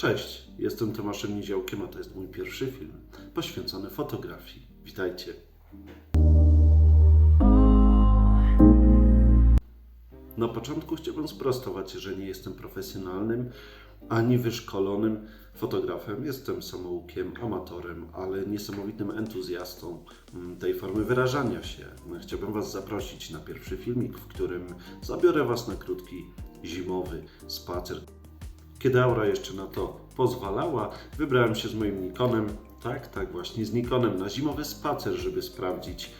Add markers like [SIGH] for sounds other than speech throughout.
Cześć, jestem Tomaszem Niziołkiem, a to jest mój pierwszy film poświęcony fotografii. Witajcie. Na początku chciałbym sprostować, że nie jestem profesjonalnym ani wyszkolonym fotografem. Jestem samoukiem, amatorem, ale niesamowitym entuzjastą mm, tej formy wyrażania się. Chciałbym Was zaprosić na pierwszy filmik, w którym zabiorę Was na krótki zimowy spacer. Kiedy aura jeszcze na to pozwalała, wybrałem się z moim Nikonem, tak, tak właśnie, z Nikonem na zimowy spacer, żeby sprawdzić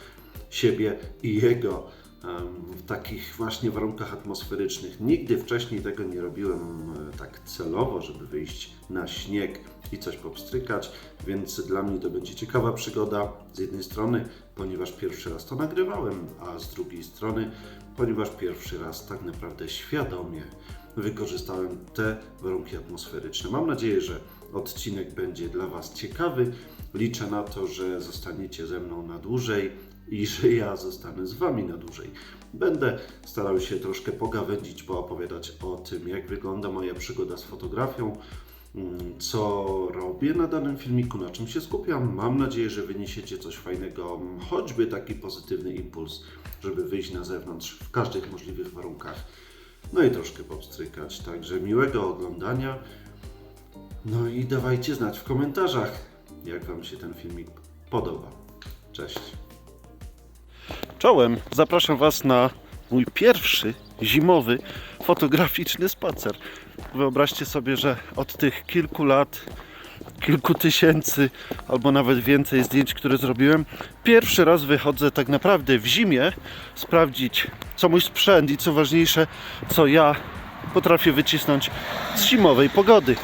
siebie i jego takich właśnie warunkach atmosferycznych. Nigdy wcześniej tego nie robiłem e, tak celowo, żeby wyjść na śnieg i coś popstrykać, więc dla mnie to będzie ciekawa przygoda. Z jednej strony, ponieważ pierwszy raz to nagrywałem, a z drugiej strony, ponieważ pierwszy raz tak naprawdę świadomie wykorzystałem te warunki atmosferyczne. Mam nadzieję, że odcinek będzie dla Was ciekawy. Liczę na to, że zostaniecie ze mną na dłużej i że ja zostanę z Wami na dłużej. Będę starał się troszkę pogawędzić, poopowiadać o tym, jak wygląda moja przygoda z fotografią, mm, co robię na danym filmiku, na czym się skupiam. Mam nadzieję, że wyniesiecie coś fajnego, choćby taki pozytywny impuls, żeby wyjść na zewnątrz w każdych możliwych warunkach. No i troszkę popstrykać. Także miłego oglądania. No i dawajcie znać w komentarzach, jak Wam się ten filmik podoba. Cześć. Czołem, zapraszam Was na mój pierwszy zimowy fotograficzny spacer. Wyobraźcie sobie, że od tych kilku lat, kilku tysięcy albo nawet więcej zdjęć, które zrobiłem, pierwszy raz wychodzę tak naprawdę w zimie sprawdzić, co mój sprzęt i co ważniejsze, co ja potrafię wycisnąć z zimowej pogody.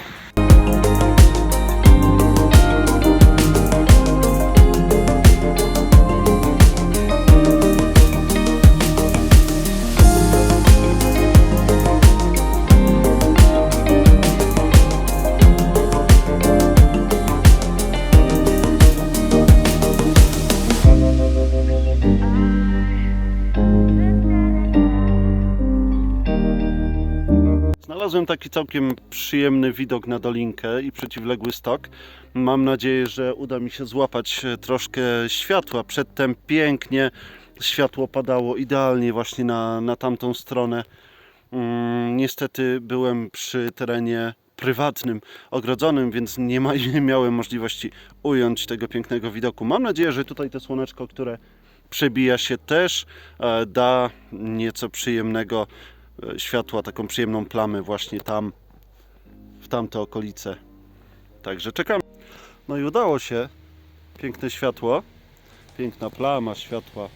Znalazłem taki całkiem przyjemny widok na dolinkę i przeciwległy stok. Mam nadzieję, że uda mi się złapać troszkę światła. Przedtem pięknie światło padało idealnie właśnie na, na tamtą stronę. Mm, niestety byłem przy terenie prywatnym, ogrodzonym, więc nie, ma, [LAUGHS] nie miałem możliwości ująć tego pięknego widoku. Mam nadzieję, że tutaj to słoneczko, które przebija się też e, da nieco przyjemnego światła, taką przyjemną plamę właśnie tam, w tamte okolice. Także czekam. No i udało się. Piękne światło. Piękna plama światła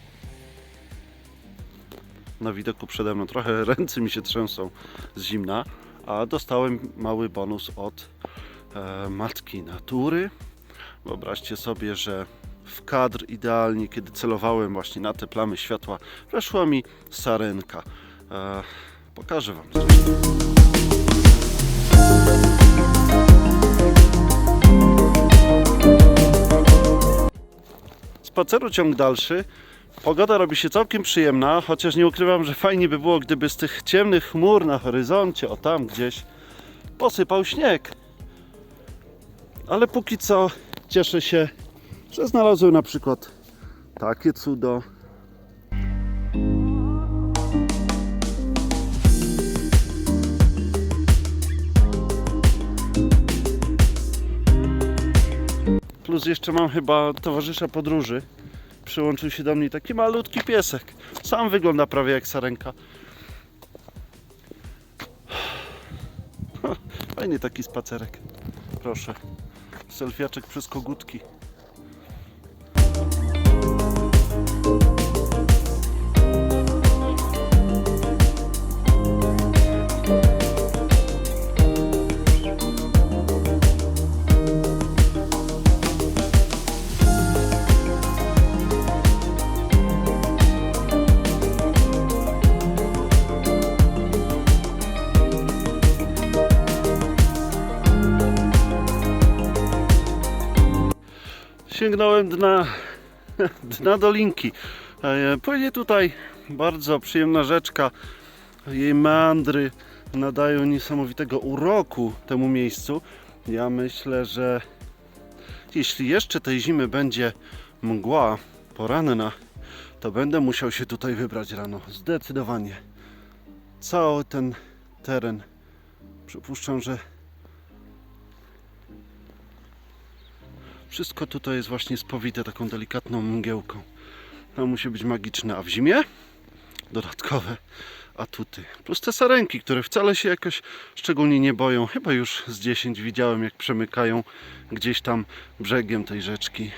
na widoku przede mną. Trochę [LAUGHS] ręce mi się trzęsą z zimna, a dostałem mały bonus od e, matki natury. Wyobraźcie sobie, że w kadr idealnie, kiedy celowałem właśnie na te plamy światła, weszła mi sarenka. E, pokażę Wam. Spaceru ciąg dalszy. Pogoda robi się całkiem przyjemna, chociaż nie ukrywam, że fajnie by było, gdyby z tych ciemnych chmur na horyzoncie, o tam gdzieś, posypał śnieg. Ale póki co cieszę się, że znalazłem na przykład takie cudo. Plus jeszcze mam chyba towarzysza podróży. Przyłączył się do mnie taki malutki piesek. Sam wygląda prawie jak sarenka. [SIGHS] Fajny taki spacerek. Proszę. Selfiaczek przez kogutki. Sięgnąłem dna, [LAUGHS] dna dolinki. E, Płynie tutaj bardzo przyjemna rzeczka. Jej meandry nadają niesamowitego uroku temu miejscu. Ja myślę, że jeśli jeszcze tej zimy będzie mgła poranna, to będę musiał się tutaj wybrać rano. Zdecydowanie. Cały ten teren. Przypuszczam, że wszystko tutaj jest właśnie spowite taką delikatną mgiełką. To musi być magiczne, a w zimie dodatkowe atuty. Plus te sarenki, które wcale się jakoś szczególnie nie boją. Chyba już z 10 widziałem, jak przemykają gdzieś tam brzegiem tej rzeczki.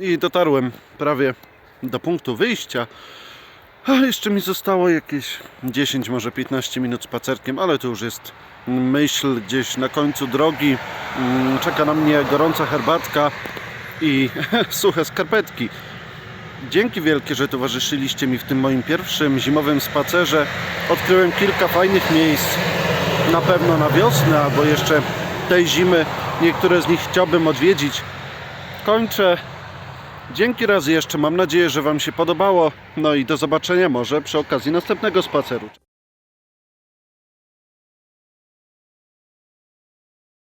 I dotarłem prawie do punktu wyjścia. A jeszcze mi zostało jakieś 10, może 15 minut spacerkiem, ale to już jest myśl gdzieś na końcu drogi. Mm, Czeka na mnie gorąca herbatka i [LAUGHS] suche skarpetki. Dzięki wielkie, że towarzyszyliście mi w tym moim pierwszym zimowym spacerze. Odkryłem kilka fajnych miejsc. Na pewno na wiosnę albo jeszcze tej zimy. Niektóre z nich chciałbym odwiedzić kończę. Dzięki raz jeszcze. Mam nadzieję, że Wam się podobało. No i do zobaczenia może przy okazji następnego spaceru.